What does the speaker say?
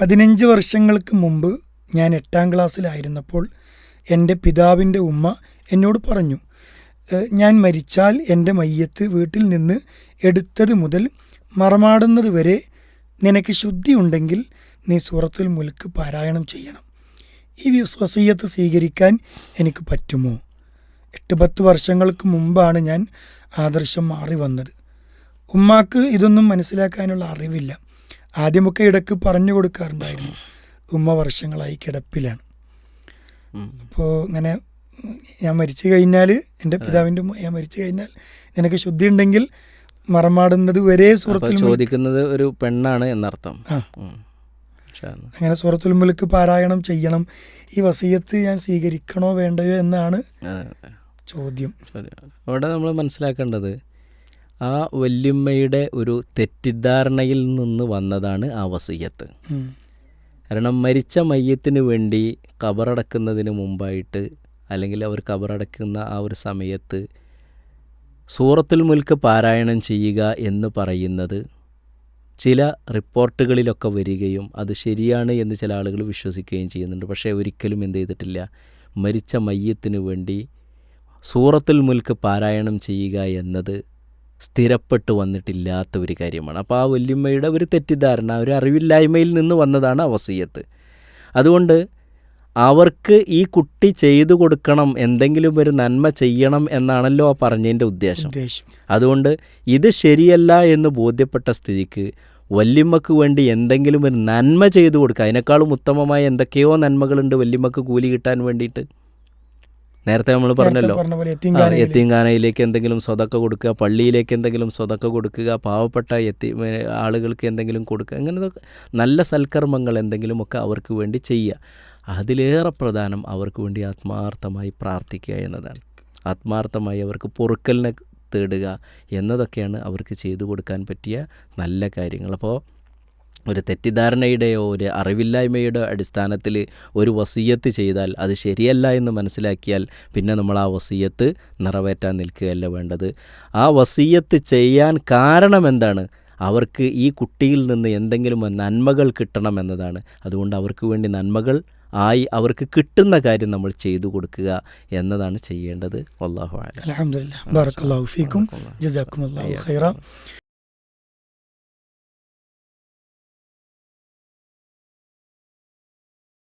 പതിനഞ്ച് വർഷങ്ങൾക്ക് മുമ്പ് ഞാൻ എട്ടാം ക്ലാസ്സിലായിരുന്നപ്പോൾ എന്റെ പിതാവിന്റെ ഉമ്മ എന്നോട് പറഞ്ഞു ഞാൻ മരിച്ചാൽ എന്റെ മയ്യത്ത് വീട്ടിൽ നിന്ന് എടുത്തത് മുതൽ മറമാടുന്നത് വരെ നിനക്ക് ശുദ്ധി ഉണ്ടെങ്കിൽ നീ സൂറത്തുൽ മുൽക്ക് പാരായണം ചെയ്യണം. ഈ വിശ്വസീയത്ത് സ്വീകരിക്കാൻ എനിക്ക് പറ്റുമോ? എട്ട് പത്ത് വർഷങ്ങൾക്ക് മുമ്പാണ് ഞാൻ ആദർശം മാറി വന്നത്. ഉമ്മാക്ക് ഇതൊന്നും മനസ്സിലാക്കാനുള്ള അറിവില്ല. ആദ്യമൊക്കെ ഇടയ്ക്ക് പറഞ്ഞു കൊടുക്കാറുണ്ടായിരുന്നു. ഉമ്മ വർഷങ്ങളായി കിടപ്പിലാണ്. അപ്പോൾ ഇങ്ങനെ ഞാൻ മരിച്ചു കഴിഞ്ഞാൽ എന്റെ പിതാവിന്റെ ഉമ്മ ഞാൻ മരിച്ചു കഴിഞ്ഞാൽ നിനക്ക് ശുദ്ധി ഉണ്ടെങ്കിൽ മറമാടുന്നത് വരെ സുഹൃത്തു ചോദിക്കുന്നത് ഒരു പെണ്ണാണ് എന്നർത്ഥം. അങ്ങനെ സൂറത്തുൽ മുൽക്ക് പാരായണം ചെയ്യണം. ഈ വസീയത്ത് ഞാൻ സ്വീകരിക്കണോ വേണ്ടയോ എന്നാണ് ചോദ്യം. അവിടെ നമ്മൾ മനസ്സിലാക്കേണ്ടത് ആ വല്യമ്മയുടെ ഒരു തെറ്റിദ്ധാരണയിൽ നിന്ന് വന്നതാണ് ആ വസീയത്ത്. കാരണം മരിച്ച മയ്യത്തിന് വേണ്ടി കബറടക്കുന്നതിന് മുമ്പായിട്ട് അല്ലെങ്കിൽ അവർ കബറടക്കുന്ന ആ ഒരു സമയത്ത് സൂറത്തുൽ മുൽക്ക് പാരായണം ചെയ്യുക എന്ന് പറയുന്നത് ചില റിപ്പോർട്ടുകളിലൊക്കെ വരികയും അത് ശരിയാണ് എന്ന് ചില ആളുകൾ വിശ്വസിക്കുകയും ചെയ്യുന്നുണ്ട്. പക്ഷേ ഒരിക്കലും എന്ത് ചെയ്തിട്ടില്ല. മരിച്ച മയ്യത്തിന് വേണ്ടി സൂറത്തുൽ മുൽക്ക് പാരായണം ചെയ്യുക എന്നത് സ്ഥിരപ്പെട്ടു വന്നിട്ടില്ലാത്ത ഒരു കാര്യമാണ്. അപ്പോൾ ആ വല്യമ്മയുടെ ഒരു തെറ്റിദ്ധാരണ ഒരു അറിവില്ലായ്മയിൽ നിന്ന് വന്നതാണ് അവസീയത്ത് അതുകൊണ്ട് അവർക്ക് ഈ കുട്ടി ചെയ്തു കൊടുക്കണം എന്തെങ്കിലും ഒരു നന്മ ചെയ്യണം എന്നാണല്ലോ ആ പറഞ്ഞതിന്റെ ഉദ്ദേശം. അതുകൊണ്ട് ഇത് ശരിയല്ല എന്ന് ബോധ്യപ്പെട്ട സ്ഥിതിക്ക് വല്യമ്മക്ക് വേണ്ടി എന്തെങ്കിലും ഒരു നന്മ ചെയ്തു കൊടുക്കുക. അതിനേക്കാളും ഉത്തമമായ എന്തൊക്കെയോ നന്മകളുണ്ട് വല്യമ്മക്ക് കൂലി കിട്ടാൻ വേണ്ടിയിട്ട്. നേരത്തെ നമ്മൾ പറഞ്ഞല്ലോ. പറഞ്ഞ പോലെ ആ, എത്തിങ്കാനയിലെ. യത്തീംഖാനയിലേക്ക് എന്തെങ്കിലും സ്വതക്ക കൊടുക്കുക പള്ളിയിലേക്ക് എന്തെങ്കിലും സ്വതക്ക കൊടുക്കുക പാവപ്പെട്ട എത്തി ആളുകൾക്ക് എന്തെങ്കിലും കൊടുക്കുക അങ്ങനെ നല്ല സൽക്കർമ്മങ്ങൾ എന്തെങ്കിലുമൊക്കെ അവർക്ക് വേണ്ടി ചെയ്യുക. അതിലേറെ പ്രധാനം അവർക്ക് വേണ്ടി ആത്മാർത്ഥമായി പ്രാർത്ഥിക്കുക എന്നതാണ്. ആത്മാർത്ഥമായി അവർക്ക് പൊറുക്കലിനെ തേടുക എന്നതൊക്കെയാണ് അവർക്ക് ചെയ്തു കൊടുക്കാൻ പറ്റിയ നല്ല കാര്യങ്ങൾ. അപ്പോൾ ഒരു തെറ്റിദ്ധാരണയുടെയോ ഒരു അറിവില്ലായ്മയുടെ അടിസ്ഥാനത്തിൽ ഒരു വസീയത്ത് ചെയ്താൽ അത് ശരിയല്ല എന്ന് മനസ്സിലാക്കിയാൽ പിന്നെ നമ്മൾ ആ വസീയത്ത് നിറവേറ്റാൻ നിൽക്കുകയല്ല വേണ്ടത്. ആ വസീയത്ത് ചെയ്യാൻ കാരണം എന്താണ്? അവർക്ക് ഈ കുട്ടിയിൽ നിന്ന് എന്തെങ്കിലും നന്മകൾ കിട്ടണം എന്നതാണ്. അതുകൊണ്ട് അവർക്ക് വേണ്ടി നന്മകൾ ആയി അവർക്ക് കിട്ടുന്ന കാര്യം നമ്മൾ ചെയ്തു കൊടുക്കുക എന്നതാണ് ചെയ്യേണ്ടത്. അലഹമില്ല ബാറക്കല്ലാഹു ഫീക്കും. ജസാക്കും അള്ളാഹു ഖൈറ.